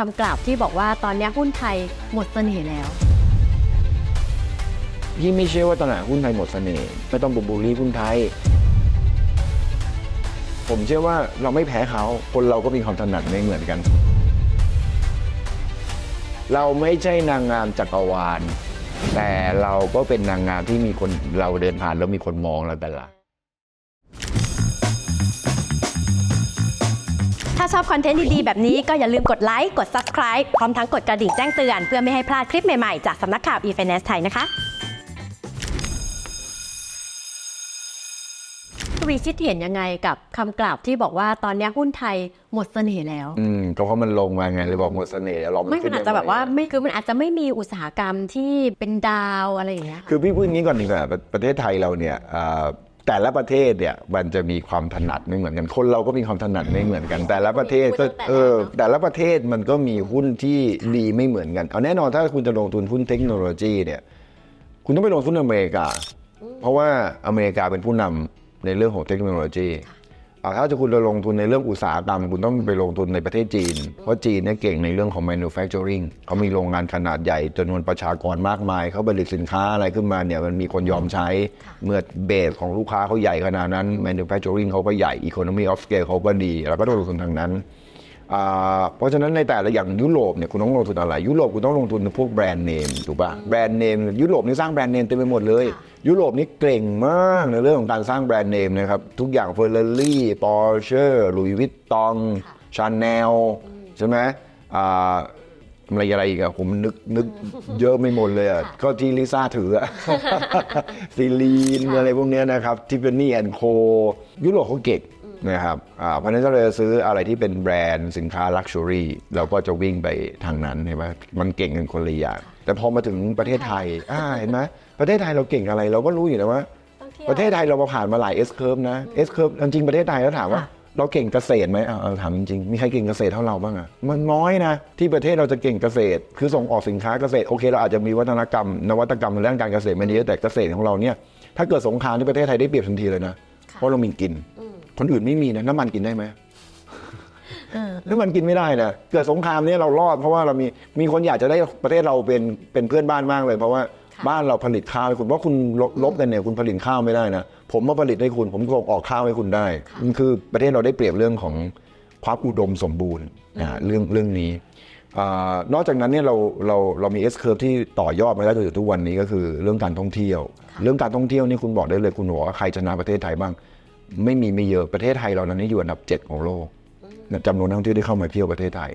คำกล่าวที่บอกว่าตอนนี้หุ้นไทยหมดเสน่ห์แล้ว พี่ไม่เชื่อว่าตลาดหุ้นไทยหมดเสน่ห์ไม่ต้องบูลลี่หุ้นไทย ผมเชื่อว่าเราไม่แพ้เขาคนเราก็มีความถนัดไม่เหมือนกัน เราไม่ใช่นางงามจักรวาล แต่เราก็เป็นนางงามที่มีคนเราเดินผ่านแล้วมีคนมองเราแต่ละ ถ้าชอบคอนเทนต์ดีๆ แบบนี้ก็อย่าลืมกดไลค์ กด Subscribe พร้อมทั้งกดกระดิ่งแจ้งเตือน เพื่อไม่ให้พลาดคลิปใหม่ๆ จากสำนักข่าว e-finance ไทยนะคะวีคิดเห็นยังไงกับคำกล่าวที่บอกว่าตอนนี้หุ้นไทยหมดเสน่ห์แล้ว อืมก็เพราะมันลงมาไงเลยบอกหมดเสน่ห์เราไม่ขึ้มันอาจจะแบบว่าไม่คือมันอาจจะไม่มีอุตสาหกรรมที่เป็นดาวอะไรอย่างเงี้ย คือพี่พูดงี้ก่อนดีกว่าประประเทศไทยเราเนี่ยอ่า แต่ละประเทศเนี่ยมันจะมีความถนัดไม่เหมือนกัน คนเราก็มีความถนัดไม่เหมือนกัน แต่ละประเทศก็พูดตั้งแต่เออแรกเนอะแต่ละประเทศมันก็มีหุ้นที่ดีไม่เหมือนกันเอาแน่นอนถ้าคุณจะลงทุนหุ้นเทคโนโลยีเนี่ยคุณต้องไปลงทุนอเมริกา เพราะว่าอเมริกาเป็นผู้นำในเรื่องของเทคโนโลยีอ่า ถ้าจะคุณจะลงทุนในเรื่องอุตสาหกรรม คุณต้องไปลงทุนในประเทศจีน เพราะจีนเนี่ยเก่งในเรื่องของ manufacturing เขามีโรงงานขนาดใหญ่จำนวนประชากรมากมาย เขาผลิตสินค้าอะไรขึ้นมาเนี่ยมันมีคนยอมใช้ เมื่อเบสของลูกค้าเขาใหญ่ขนาดนั้น manufacturing เขาก็ใหญ่ economy of scale เขาก็ดีเราก็ต้องลงทุนทางนั้นอ่าเพราะฉะนั้นในแต่ละอย่างยุโรปเนี่ยคุณต้องลงทุนอะไร ยุโรปคุณต้องลงทุนในพวกแบรนด์เนมถูกป่ะแบรนด์เนมยุโรปนี่สร้างแบรนด์เนมเต็มไปหมดเลย ยุโรปนี่เก่งมากในเรื่องของการสร้างแบรนด์เนมนะครับ ทุกอย่างเฟอร์รารี่ปอร์เช่ลุยวิตตองชาแนลใช่ไหมอ่าอะไรอะไรอีกอะผมนึกนึกเยอะไม่หมดเลยอะก็ที่ลิซ่าถืออะซีลีนอะไรพวกเนี้ยนะครับทิฟฟานี่แอนโคยุโรปเขาเก่งนะครับอ่าเพราะฉะนั้นถ้าเราจะซื้ออะไรที่เป็นแบรนด์สินค้าลักชัวรี่เราก็จะวิ่งไปทางนั้นเห็นไหมมันเก่งกันคนละอย่าง แต่พอมาถึงประเทศไทยอ่าเห็นไหมประเทศไทยเราเก่งอะไร เราก็รู้อยู่แล้วว่าประเทศไทยเรามาผ่านมาหลาย S curve นะ S curve จริงๆประเทศไทยแล้วถามว่าค่ะ เราเก่งเกษตรไหมเอาเอาถามจริงๆมีใครเก่งเกษตรเท่าเราบ้างอะมันน้อยนะ ที่ประเทศเราจะเก่งเกษตร คือส่งออกสินค้าเกษตรโอเค เราอาจจะมีวัฒนกรรม นวัตกรรมในเรื่องการเกษตรมันเยอะแต่เกษตรของเราเนี่ยถ้าเกิดสงครามที่ประเทศไทยได้เปรียบทันทีเลยนะเพราะเรามีกิน คนอื่นไม่มีนะน้ำมันกินได้ไหม น้ำมันกินไม่ได้นะเกิดสงครามเนี่ยเรารอดเพราะว่าเรามีมีคนอยากจะได้ประเทศเราเป็นเป็นเพื่อนบ้านมากเลย เพราะว่าค่ะบ้านเราผลิตข้าวให้คุณเพราะคุณลบลบกันเนี่ยคุณผลิตข้าวไม่ได้นะผมมาผลิตให้คุณ ผมส่งออกข้าวให้คุณได้มันคือประเทศเราได้เปรียบเรื่องของความอุดมสมบูรณ์นะเรื่องเรื่องนี้อานอกจากนั้นเนี่ยเราเราเรามี S curve ที่ต่อยอดมาได้จนถึงทุกวันนี้ก็คือเรื่องการท่องเที่ยว เรื่องการท่องเที่ยวนี่คุณบอกได้เลยคุณบอกว่าใครชนะประเทศไทยบ้าง ไม่มีไม่เยอะประเทศไทยเรานั้นอยู่อันดับเจ็ดของโลก จำนวนนักท่องเที่ยวที่เข้ามาเที่ยวประเทศไทย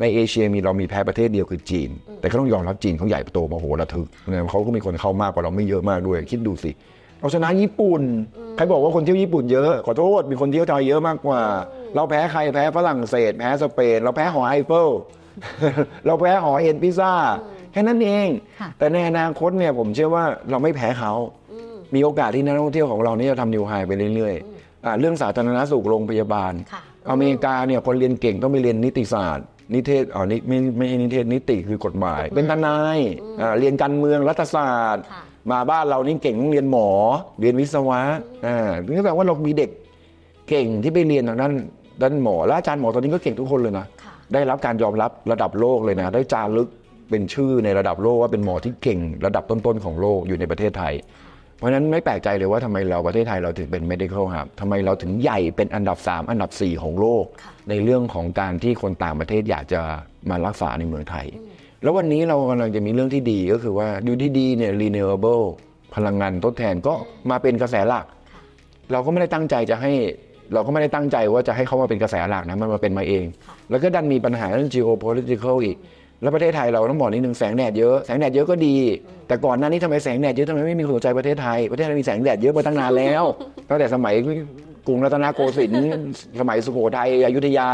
ในเอเชียมีเรามีแพ้ประเทศเดียวคือจีน แต่ก็ต้องยอมรับจีนเขาใหญ่โตมโหฬารทึกเนี่ยเขาก็มีคนเข้ามากกว่าเราไม่เยอะมากด้วย คิดดูสิเราชนะญี่ปุ่น ใครบอกว่าคนเที่ยวญี่ปุ่นเยอะ ขอโทษ มีคนเที่ยวไทยเยอะมากกว่า เราแพ้ใคร แพ้ฝรั่งเศส แพ้สเปน เราแพ้หอไอเฟล เราแพ้หอเอ็นพิซซ่า แค่นั้นเองค่ะแต่ในอนาคตเนี่ยผมเชื่อว่าเราไม่แพ้เขา มีโอกาสที่นักท่องเที่ยวของเราเนี่ยจะทำนิวไฮไปเรื่อยๆอ่าเรื่องสาธารณสุขโรงพยาบาลค่ะ อเมริกาเนี่ยคนเรียนเก่งต้องไปเรียนนิติศาสตร์ นิเทศอ๋อนี่ไม่ไม่ใช่นิเทศนิติคือกฎหมาย เป็นทนายอ่าเรียนการเมืองรัฐศาสตร์ ค่ะ มาบ้านเรานี่เก่งต้องเรียนหมอ เรียนวิศวะอ่านี่แปลว่าเรามีเด็กเก่งที่ไปเรียนทางด้านด้านหมอและอาจารย์หมอตอนนี้ก็เก่งทุกคนเลยนะ ค่ะ ได้รับการยอมรับระดับโลกเลยนะ ได้จารึกเป็นชื่อในระดับโลกว่าเป็นหมอที่เก่งระดับต้นๆของโลกอยู่ในประเทศไทย เพราะฉะนั้นไม่แปลกใจเลยว่าทำไมเราประเทศไทยเราถึงเป็น medical hub ทำไมเราถึงใหญ่เป็นอันดับ 3 อันดับ 4 ของโลกค่ะในเรื่องของการที่คนต่างประเทศอยากจะมารักษาในเมืองไทย แล้ววันนี้เรากำลังจะมีเรื่องที่ดีก็คือว่าดูที่ดีเนี่ย renewable พลังงานทดแทนก็มาเป็นกระแสหลัก เราก็ไม่ได้ตั้งใจจะให้เราก็ไม่ได้ตั้งใจว่าจะให้เขามาเป็นกระแสหลักนะมันมาเป็นมาเอง แล้วก็ดันมีปัญหาเรื่อง geopolitical อีก แล้วประเทศไทยเราต้องบอกนิดนึงแสงแดดเยอะแสงแดดเยอะก็ดี แต่ก่อนหน้านี้ทำไมแสงแดดเยอะทำไมไม่มีคนสนใจประเทศไทยประเทศไทยมีแสงแดดเยอะมาตั้งนานแล้วตั้งแต่สมัยกรุงรัตนโกสินทร์สมัยสุโขทัยอยุธยา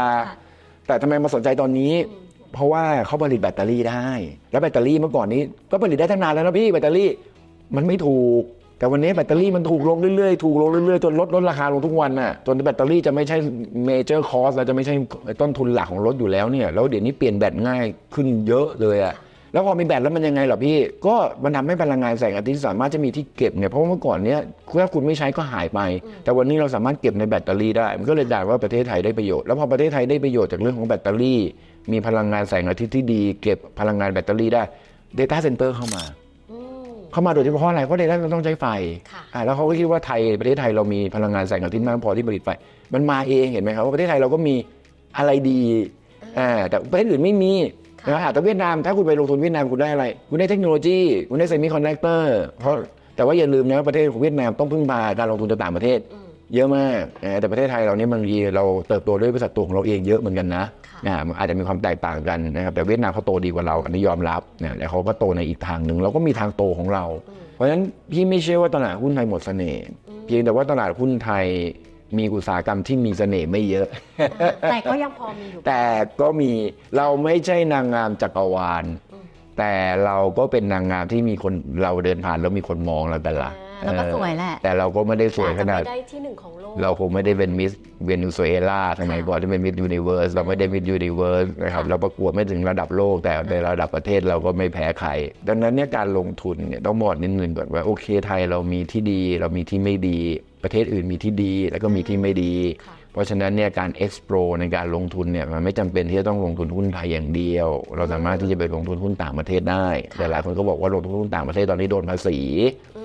แต่ทำไมมาสนใจตอนนี้ เพราะว่าเขาผลิตแบตเตอรี่ได้ แล้วแบตเตอรี่เมื่อก่อนนี้ ก็ผลิตได้ตั้งนานแล้วนะพี่แบตเตอรี่มันไม่ถูก แต่วันนี้แบตเตอรี่มันถูกลงเรื่อยๆ ถูกลงเรื่อยๆ จนลดลดราคาลงทุกวันน่ะ จนแบตเตอรี่จะไม่ใช่เมเจอร์คอสแล้วจะไม่ใช่ต้นทุนหลักของรถอยู่แล้วเนี่ย แล้วเดี๋ยวนี้เปลี่ยนแบตง่ายขึ้นเยอะเลยอะแล้วพอมีแบตแล้วมันยังไงหรอพี่ ก็มันทำให้พลังงานแสงอาทิตย์สามารถจะมีที่เก็บเนี่ยเพราะเมื่อก่อนเนี้ยถ้าคุณไม่ใช้ก็หายไป แต่วันนี้เราสามารถเก็บในแบตเตอรี่ได้ มันก็เลยได้ว่าประเทศไทยได้ประโยชน์ แล้วพอประเทศไทยได้ประโยชน์จากเรื่องของแบตเตอรี่ มีพลังงานแสงอาทิตย์ที่ดี เก็บพลังงานแบตเตอรี่ได้ Data Center เข้ามาอืม เข้ามาโดยเฉพาะอะไรเพราะ Data Center ต้องใช้ไฟค่ะอ่าแล้วเขาก็คิดว่าไทยประเทศไทยเรามีพลังงานแสงอาทิตย์มากพอที่ผลิตไฟ มันมาเองเห็นไหมครับว่าประเทศไทยเราก็มีอะไรดีอ่าแต่ประเทศอื่นไม่มีค่ะนะฮะแต่เวียดนามถ้าคุณไปลงทุนเวียดนามคุณได้อะไร คุณได้เทคโนโลยี คุณได้เซมิคอนดักเตอร์เพราะแต่ว่าอย่าลืมนะว่าประเทศของเวียดนามต้องพึ่งพาการลงทุนจากต่างประเทศอืม เยอะมากนะแต่ประเทศไทยเราเนี่ยบางทีเราเติบโตด้วยบริษัทตัวของเราเองเยอะเหมือนกันนะค่ะนะมันอาจจะมีความแตกต่างกันนะครับ แต่เวียดนามเขาโตดีกว่าเราอันนี้ยอมรับนะแต่เขาก็โตในอีกทางหนึ่งเราก็มีทางโตของเรา เพราะฉะนั้นพี่ไม่เชื่อว่าตลาดหุ้นไทยหมดเสน่ห์เพียงแต่ว่าตลาดหุ้นไทยมีอุตสาหกรรมที่มีเสน่ห์ไม่เยอะ แต่ก็ยังพอมีอยู่ แต่ก็มีเราไม่ใช่นางงามจักรวาลอืมแต่เราก็เป็นนางงามที่มีคนเราเดินผ่านแล้วมีคนมองเราแต่ละอ่า แล้วก็สวยแหละ แต่เราก็ไม่ได้สวยขนาดแต่จะไม่ได้ที่หนึ่งของโลก เราคงไม่ได้เป็นมิสเวเนซุเอลาสมัยก่อนที่เป็นมิสยูนิเว r ร์สเราไม่ได้มิสยูนิเว r ร์สนะครับเราประกวดไม่ถึงระดับโลก แต่ในระดับประเทศเราก็ไม่แพ้ใคร ดังนั้นเนี่ยการลงทุนเนี่ยต้องบอกนิดนึงก่อนว่าโอเคไทยเรามีที่ดี เรามีที่ไม่ดี ประเทศอื่นมีที่ดีแล้วก็มีที่ไม่ดีค่ะเพราะฉะนั้นเนี่ยการ explore ในการลงทุนเนี่ยมันไม่จำเป็นที่จะต้องลงทุนหุ้นไทยอย่างเดียว เราสามารถที่จะไปลงทุนหุ้นต่างประเทศได้ แต่หลายคนก็บอกว่าลงทุนหุ้นต่างประเทศตอนนี้โดนภาษีอืม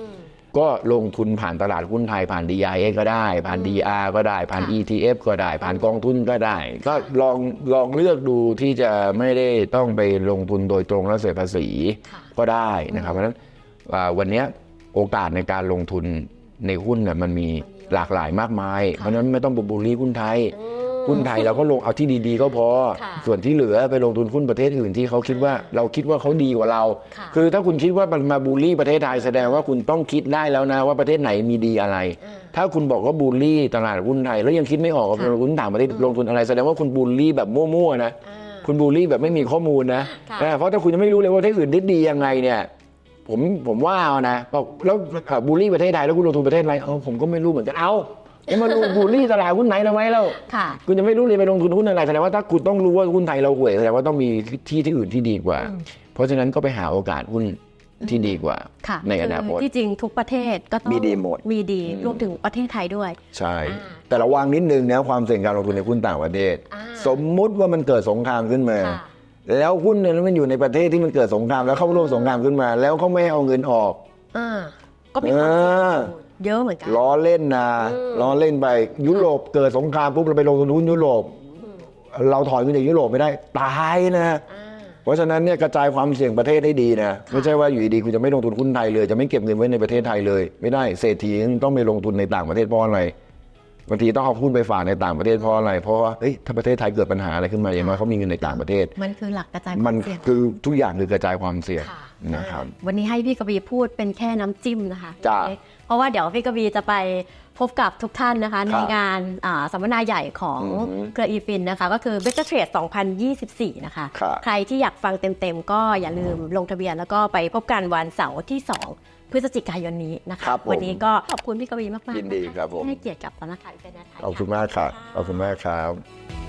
ก็ลงทุนผ่านตลาดหุ้นไทยผ่าน DIA ก็ได้ ผ่าน DR ก็ได้ ผ่านค่ะ ETF ก็ได้ ผ่านกองทุนก็ได้ ก็ลองลองเลือกดูที่จะไม่ได้ต้องไปลงทุนโดยตรงแล้วเสียภาษีค่ะก็ได้นะครับเพราะฉะนั้นอ่าวันเนี้ยโอกาสในการลงทุนในหุ้นเนี่ยมันมีหลากหลายมากมาย เพราะฉะนั้นไม่ต้องบูลลี่หุ้นไทยอืม หุ้นไทยเราก็ลงเอาที่ดีๆ ก็พอค่ะส่วนที่เหลือไปลงทุนหุ้นประเทศอื่นที่เขาคิดว่าเราคิดว่าเขาดีกว่าเราค่ะคือถ้าคุณคิดว่ามันมาบูลลี่ประเทศไทยแสดงว่าคุณต้องคิดได้แล้วนะว่าประเทศไหนมีดีอะไรอ่าถ้าคุณบอกว่าบูลลี่ตลาดหุ้นไทยแล้วยังคิดไม่ออกว่าค่ะลงทุนต่างประเทศลงทุนอะไรแสดงว่าคุณบูลลี่แบบมั่วๆนะอ่าคุณบูลลี่แบบไม่มีข้อมูลนะค่ะเออเพราะถ้าคุณยังไม่รู้เลยว่าประเทศอื่นได้ดียังไงเนี่ยผมผมว่าเอานะบอกแล้วอะบูลลี่ประเทศไทยแล้วคุณลงทุนประเทศอะไรเออผมก็ไม่รู้เหมือนกันเอา จะมาดูบูลลี่ตลาดหุ้นไหนทำไมเล่าค่ะ คุณจะไม่รู้เลยไปลงทุนหุ้นอะไรแสดงว่าถ้าคุณต้องรู้ว่าหุ้นไทยเราห่วยแสดงว่าต้องมีที่ที่อื่นที่ดีกว่าอืมเพราะฉะนั้นก็ไปหาโอกาสหุ้นที่ดีกว่า ค่ะในอนาคตคือที่จริงทุกประเทศก็ต้องมีดีหมด มีดีอืมรวมถึงประเทศไทยด้วย ใช่อ่าแต่ระวังนิดนึงนะความเสี่ยงการลงทุนในหุ้นต่างประเทศอ่าสมมุติว่ามันเกิดสงครามขึ้นมาค่ะแล้วหุ้นเนี่ยมันอยู่ในประเทศที่มันเกิดสงครามแล้วเข้าร่วมสงครามขึ้นมา แล้วเขาไม่ให้เอาเงินออกอ่าก็มีความเสี่ยง เออเยอะเหมือนกัน ล้อเล่นนะอืมล้อเล่นไปยุโรปเกิดสงครามปุ๊บเราไปลงทุนหุ้นยุโรป เราถอยเงินจากยุโรปไม่ได้ตายนะอ่าเพราะฉะนั้นเนี่ยกระจายความเสี่ยงประเทศให้ดีนะไม่ใช่ว่าอยู่ดีๆคุณจะไม่ลงทุนหุ้นไทยเลย จะไม่เก็บเงินไว้ในประเทศไทยเลย ไม่ได้เศรษฐีต้องไปลงทุนในต่างประเทศเพราะอะไร บางทีต้องเอาหุ้นไปฝากในต่างประเทศเพราะอะไร เพราะว่าเฮ้ยถ้าประเทศไทยเกิดปัญหาอะไรขึ้นมาอย่างน้อยเขามีเงินในต่างประเทศ มันคือหลักกระจายคมัวานมเสี่ยงคือทุกอย่างคือกระจายความเสี่ยงค่ะนะครับ วันนี้ให้พี่กบีพูดเป็นแค่น้ำจิ้มนะคะจ้ะเพราะว่าเดี๋ยวพี่กบีจะไปพบกับทุกท่านนะคะ ในงานอ่าสัมมนาใหญ่ของอือหือเครืออีฟินนะคะ ก็คือ Better Trade 2024 นะคะ ครับ ใครที่อยากฟังเต็มๆ ก็อย่าลืมลงทะเบียนแล้วก็ไปพบกันวันเสาร์ที่ 2 พฤศจิกายนนี้นะคะ ครับผม วันนี้ก็ขอบคุณพี่กบีมากๆยินดีะะครับผม ที่ให้เกียรติกับสำนักข่าวอินเทอร์เน็ตไทยขอบคุณมากครับขอบคุณมากครับะ